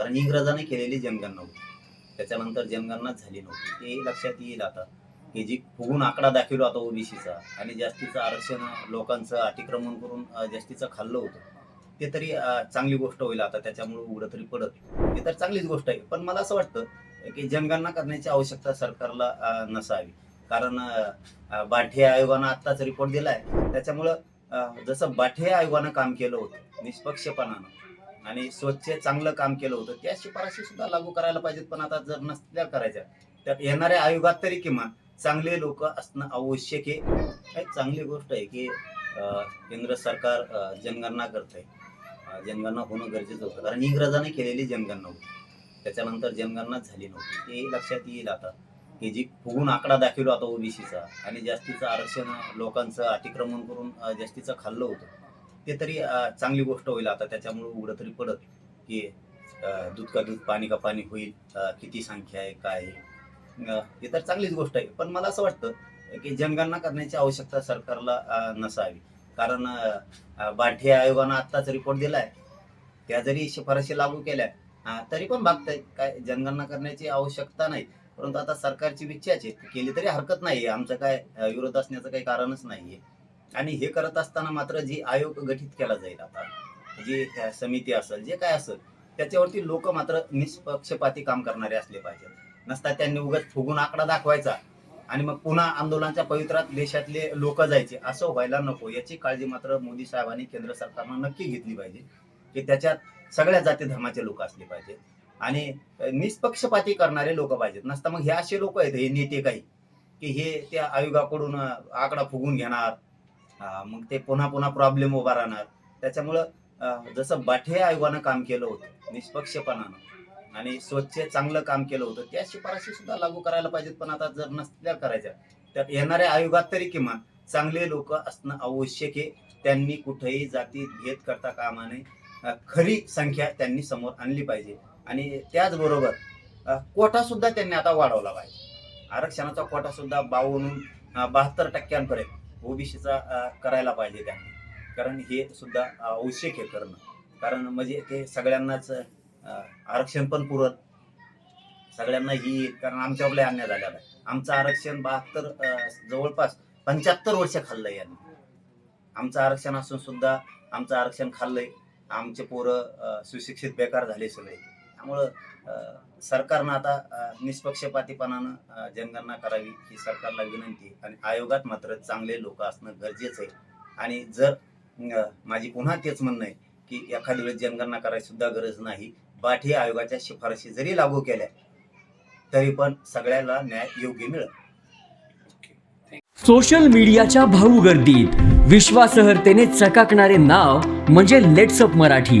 कारण इंग्रजाने केलेली जनगणना होती. त्याच्यानंतर जनगणना झाली नव्हती. हे लक्षात येईल आता. की जी फुगून आकडा दाखवला होता ओबीसीचा आणि जास्तीचं आरक्षण लोकांचं अतिक्रमण करून जास्तीचं खाल्लं होतं ते तरी चांगली गोष्ट होईल आता. त्याच्यामुळे उघडं तरी पडत ते तर चांगलीच गोष्ट आहे. पण मला असं वाटतं की जनगणना करण्याची आवश्यकता सरकारला नसावी. कारण बाठे आयोगानं आत्ताच रिपोर्ट दिलाय. त्याच्यामुळं जसं बाठे आयोगानं काम केलं होतं निष्पक्षपणानं आणि स्वच्छ चांगलं काम केलं होतं त्या शिफारशी सुद्धा लागू करायला पाहिजेत. पण आता जर नसल्या करायच्या तर येणाऱ्या आयोगात तरी किमान चांगले लोक असणं आवश्यक आहे. चांगली गोष्ट आहे की केंद्र सरकार जनगणना करत आहे जनगणना होणं गरजेचं होतं. कारण इंग्रजाने केलेली जनगणना होती. त्याच्यानंतर जनगणना झाली नव्हती. ते लक्षात येईल आता की जी फुगून आकडा दाखवला होता ओबीसीचा आणि जास्तीचं आरक्षण लोकांचं अतिक्रमण करून जास्तीचं खाल्लं होतं. ते तरी चांगली गोष्ट होईल आता त्याच्यामुळे उघडं तरी पडत की दूध का दूध पाणी का पाणी होईल किती संख्या आहे काय आहे. हे तर चांगलीच गोष्ट आहे. पण मला असं वाटतं की जनगणना करण्याची आवश्यकता सरकारला नसावी. कारण बाठे आयोगानं आत्ताच रिपोर्ट दिलाय. त्या जरी शिफारशी लागू केल्या तरी पण भागताय काय जनगणना करण्याची आवश्यकता नाही. परंतु आता सरकारची इच्छाच आहे. केली तरी हरकत नाही आमचं काय विरोध असण्याचं काही कारणच नाहीये. आणि हे करत असताना मात्र जी आयोग गठीत केला जाईल आता जी समिती असेल जे काय असेल त्याच्यावरती लोक मात्र निष्पक्षपाती काम करणारे असले पाहिजेत. नसता त्यांनी उगाच फुगून आकडा दाखवायचा आणि मग पुन्हा आंदोलनाच्या पवित्रात देशातले लोक जायचे असं व्हायला नको. याची काळजी मात्र मोदी साहेबांनी केंद्र सरकारनं नक्की घेतली पाहिजे की त्याच्यात सगळ्या जाती धर्माचे लोक असले पाहिजेत आणि निष्पक्षपाती करणारे लोक पाहिजेत. नसता मग हे असे लोक आहेत हे नेते काही की हे त्या आयोगाकडून आकडा फुगून घेणार मग ते पुन्हा पुन्हा प्रॉब्लेम उभा राहणार. त्याच्यामुळं जसं बाठे आयोगानं काम केलं होतं निष्पक्षपणानं आणि स्वच्छ चांगलं काम केलं होतं त्या शिफारशी सुद्धा लागू करायला पाहिजेत. पण आता जर नसल्या करायच्या तर येणाऱ्या आयोगात तरी किमान चांगले लोक असणं आवश्यक आहे. त्यांनी कुठेही जाती भेद करता कामा नये. खरी संख्या त्यांनी समोर आणली पाहिजे. आणि त्याचबरोबर कोटा सुद्धा त्यांनी आता वाढवला पाहिजे. आरक्षणाचा कोटा सुद्धा बावन्न बहात्तर टक्क्यांपर्यंत. ओबीसीचा करायला पाहिजे त्यांनी. कारण हे सुद्धा आवश्यक आहे करणं. कारण म्हणजे ते सगळ्यांनाच आरक्षण पण पुरत सगळ्यांना ही कारण आमच्यावर लय अन्याय झालेला आहे. आमचं आरक्षण बहात्तर जवळपास पंच्याहत्तर वर्ष खाल्लंय यांनी. आमचं आरक्षण असून सुद्धा आमचं आरक्षण खाल्लंय. आमचे पोरं सुशिक्षित बेकार झाले सगळे. त्यामुळं सरकारनं आता निष्पक्षपातीपणानं जनगणना करावी ही सरकारला विनंती आणि आयोगात मात्र चांगले लोक असणं गरजेचं आहे. आणि जर माझी पुन्हा तेच म्हणणं आहे की एखाद्या वेळेस जनगणना करायची सुद्धा गरज नाही. बाठी आयोगाच्या शिफारशी जरी लागू केल्या तरी पण सगळ्याला न्याय योग्य मिळेल. सोशल मीडियाच्या भाऊ गर्दीत विश्वासार्हतेने चकाकणारे नाव म्हणजे लेट्सअप मराठी.